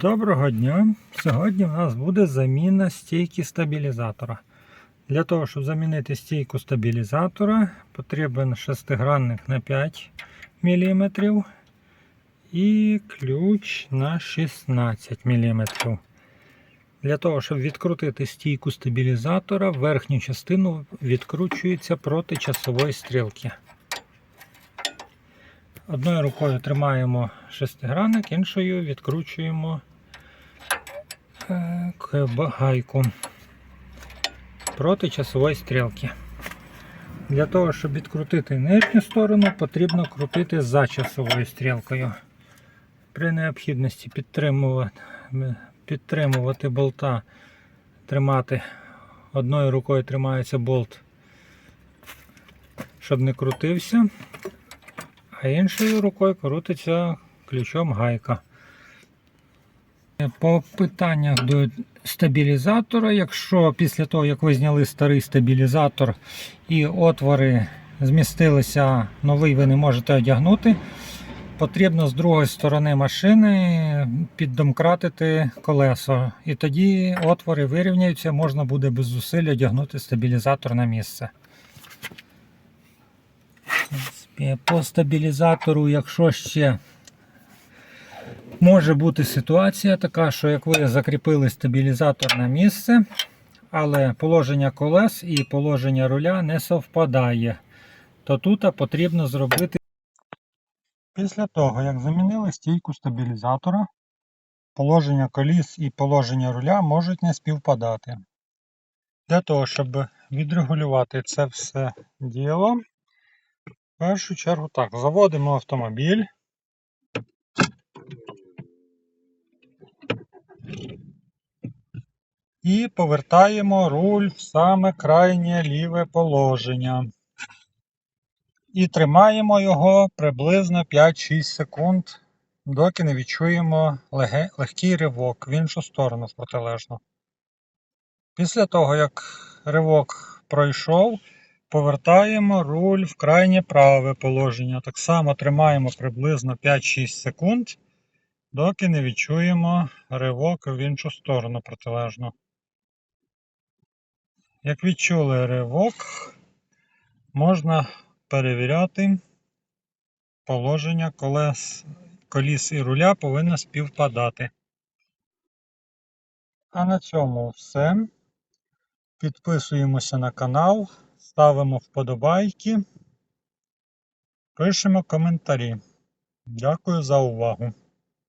Доброго дня! Сьогодні в нас буде заміна стійки стабілізатора. Для того, щоб замінити стійку стабілізатора, потрібен шестигранник на 5 мм і ключ на 16 мм. Для того, щоб відкрутити стійку стабілізатора, верхню частину відкручується проти часової стрілки. Одною рукою тримаємо шестигранник, іншою відкручуємо гайку проти часової стрілки. Для того, щоб відкрутити нижню сторону, потрібно крутити за часовою стрілкою. При необхідності підтримувати, підтримувати болта, тримати одною рукою тримається болт, щоб не крутився а іншою рукою крутиться ключом гайка. По питаннях до стабілізатора, якщо після того, як ви зняли старий стабілізатор і отвори змістилися, новий ви не можете одягнути, потрібно з другої сторони машини піддомкратити колесо. І тоді отвори вирівняються, можна буде без зусиль одягнути стабілізатор на місце. По стабілізатору, якщо ще може бути ситуація така, що як ви закріпили стабілізатор на місце, але положення колес і положення руля не совпадає, то тут потрібно зробити. Після того, як замінили стійку стабілізатора, положення коліс і положення руля можуть не співпадати. Для того, щоб відрегулювати це все діло, в першу чергу так, заводимо автомобіль. І повертаємо руль в саме крайнє ліве положення. І тримаємо його приблизно 5-6 секунд, доки не відчуємо легкий ривок в іншу сторону в протилежну. Після того, як ривок пройшов, Повертаємо руль в крайнє праве положення. Так само тримаємо приблизно 5-6 секунд, доки не відчуємо ривок в іншу сторону протилежно. Як відчули ривок, можна перевіряти положення колес, коліс і руля повинно співпадати. А на цьому все. Підписуємося на канал. Ставимо вподобайки, пишемо коментарі. Дякую за увагу.